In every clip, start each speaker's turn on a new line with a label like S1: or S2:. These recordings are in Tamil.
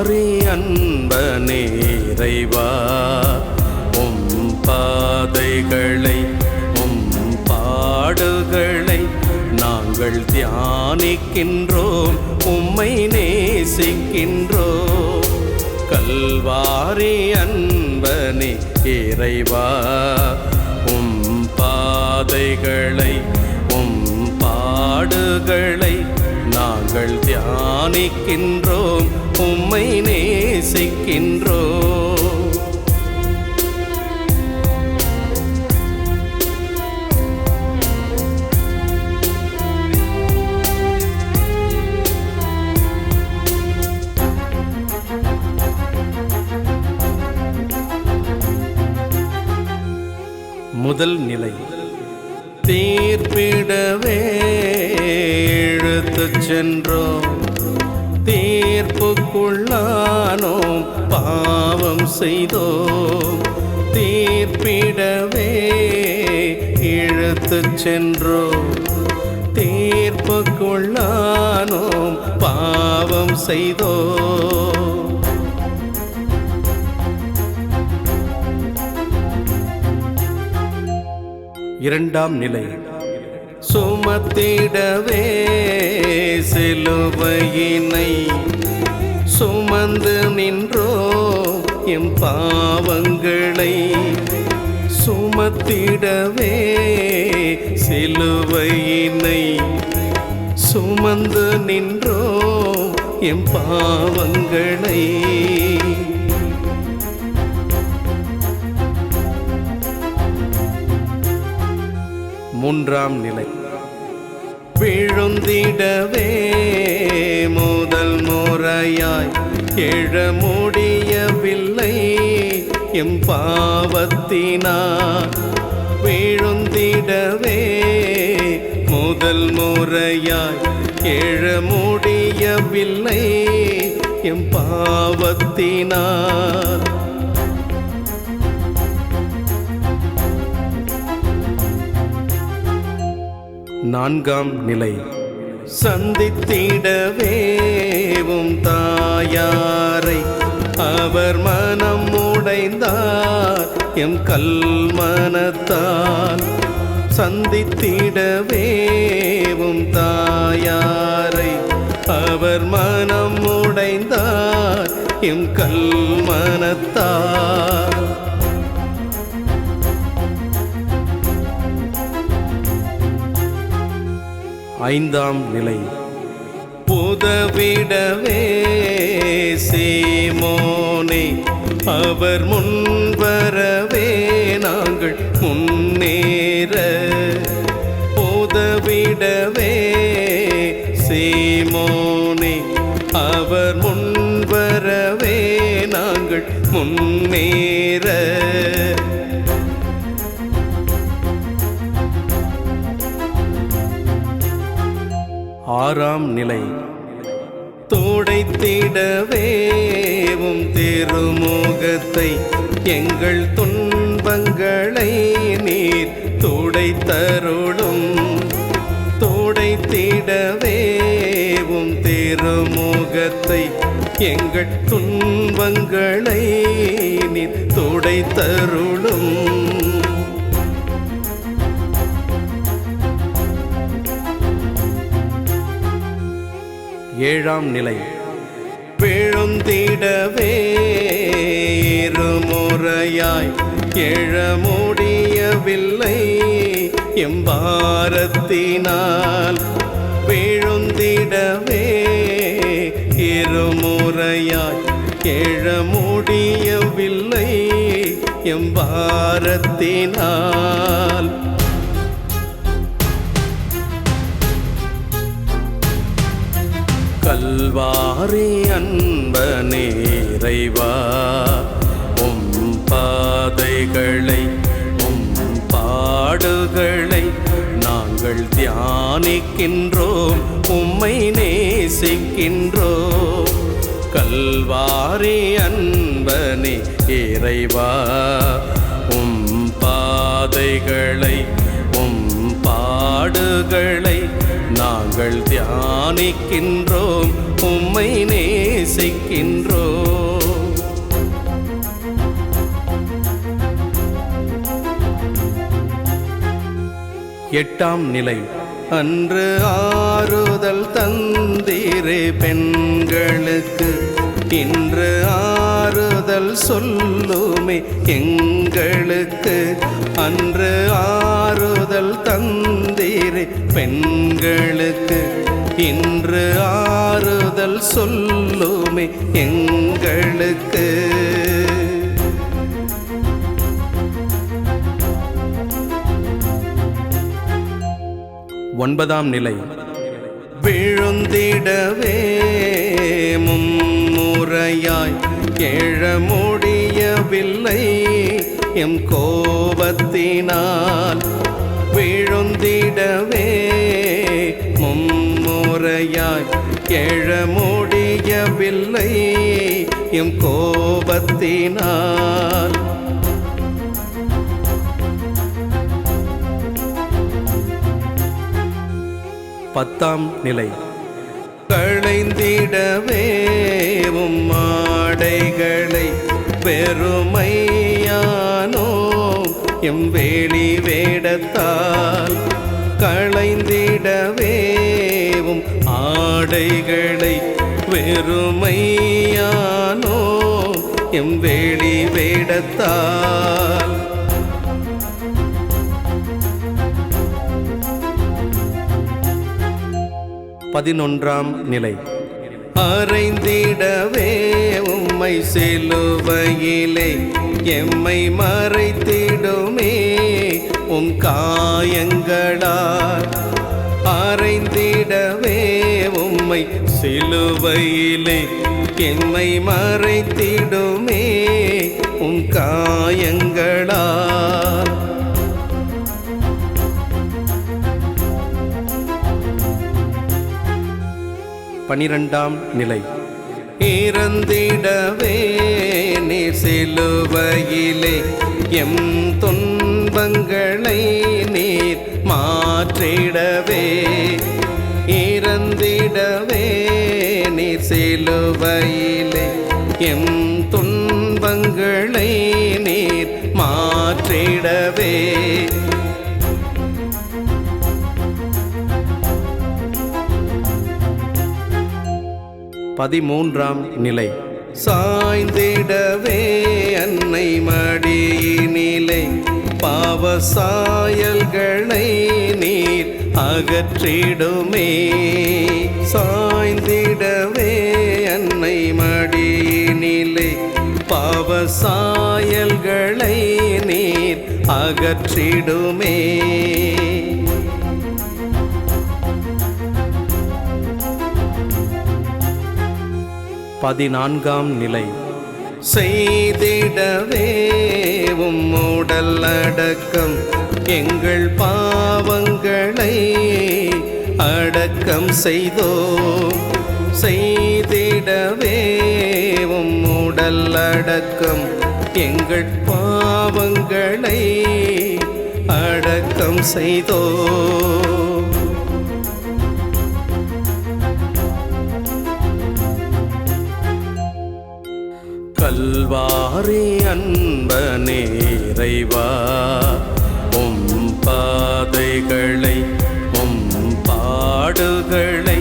S1: கல்வாரி அன்பனே இறைவா உம் பாதைகளை உம் பாடுகளை நாங்கள் தியானிக்கின்றோம் உம்மை நேசிக்கின்றோம். கல்வாரி அன்பனே இறைவா உம் பாதைகளை உம் பாடுகளை நாங்கள் தியானிக்கின்றோம் உம்மை நேசிக்கின்றோம். முதல் சென்றோம் தீர்ப்புக்குள்ளானோம் பாவம் செய்தோம் தீர்ப்பிடவே இழுத்து சென்றோம் தீர்ப்புக்குள்ளானோம் பாவம் செய்தோம் இரண்டாம் நிலை. சுமத்திடவே சிலுவையினை சுமந்து நின்றோ எம் பாவங்களை சுமத்திடவே சிலுவையினை சுமந்து நின்றோ எம் பாவங்களை. மூன்றாம் நிலை. விழுந்திடவே முதல் முறையாய் எழ முடியவில்லை. எம் பாவத்தினார் விழுந்திடவே. முதல் முறையாய் எழ முடியவில்லை. எம் பாவத்தினார் நான்காம் நிலை. சந்தித்திடவேவும் தாயாரை அவர் மனம் உடைந்தார் எம் கல்மனத்தால் சந்தித்திடவேவும் தாயாரை அவர் மனம் உடைந்தார் எம் கல்மனத்தால் ஐந்தாம் நிலை. புதவிடவே சீமோனே அவர் முன்வரவே நாங்கள் முன்னேற. புதவிடவே சேமோ ஆறாம் நிலை. துடைத்திடவேவும் திருமுகத்தை எங்கள் துன்பங்களை நீர் துடைத்தருளும் துடைத்திடவேவும் திருமுகத்தை எங்கள் துன்பங்களை நீர் துடைத்தருளும் ஏழாம் நிலை. பிழுந்திடவே இருமுறையாய் எழ முடியவில்லை எம்பாரத்தினால். விழுந்திடவே இருமுறையாய் எழ முடியவில்லை எம்பாரத்தினால். கல்வாரி அன்பனே இறைவா உம் பாதைகளை உம் பாடுகளை நாங்கள் தியானிக்கின்றோம் உம்மை நேசிக்கின்றோம். கல்வாரி அன்பனே இறைவா உம் பாதைகளை பாடுகளை நாங்கள் தியானிக்கின்றோம் உம்மை நேசிக்கின்றோம். எட்டாம் நிலை அன்று ஆறுதல் தந்தீரே பெண்களுக்கு. இன்று ஆறுதல் சொல்லுமே எங்களுக்கு. அன்று ஆறுதல் தந்தீரே பெண்களுக்கு. இன்று ஆறுதல் சொல்லுமே எங்களுக்கு. ஒன்பதாம் நிலை. விழுந்திடவே முறையாய் எழ முடியவில்லை. எம் கோபத்தினால் விழுந்திடவே. மும்முறையாய் எழ முடியவில்லை. எம் கோபத்தினால் பத்தாம் நிலை. களைந்திடவே. எம் வேலி வேடத்தால் களைந்திடவேவும் ஆடைகளை வெறுமையானோ எம் வேலி வேடத்தால். பதினொன்றாம் நிலை. அறைந்திடவே உம்மை சிலுவையிலே எம்மை மறைத்திடுமே உன் காயங்களால் அறைந்திடவே உம்மை சிலுவையிலே என்னை மறைத்திடுமே. உன் காயங்களால் பனிரெண்டாம் நிலை. இறந்திடவே நீ சிலுவையிலே எம் இறந்திடவே இறந்திடவே நீ சிலுவையிலே. எம் துன்பங்களை நீர் மாற்றிடவே. பதிமூன்றாம் நிலை. சாய்ந்திடவே அன்னை மடியினிலை. பாவ சாயல்கள் அகற்றிடுமே. சாய்ந்திடவே அன்னை மடியினிலே பாவசாயல்களை நீர் அகற்றிடுமே. பதினான்காம் நிலை. செய்திடவேவும் உம்முடல் அடக்கம். எங்கள் பாவங்களை அடக்கம் செய்தோ செய்திடவேவும் உம்முடல் அடக்கம். எங்கள் பாவங்களை அடக்கம் செய்தோ கல்வாரி அன்பனே இறைவா உம் பாதைகளை உம் பாடுகளை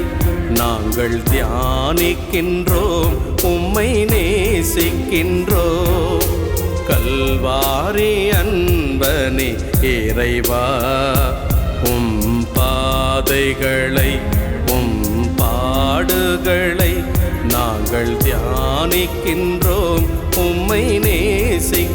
S1: நாங்கள் தியானிக்கின்றோம் உம்மை நேசிக்கின்றோம். கல்வாரி அன்பனே இறைவா உம் பாதைகளை உம் பாடுகளை நாங்கள் தியானிக்கின்றோம் உம்மை நேசிக்கின்றோம்.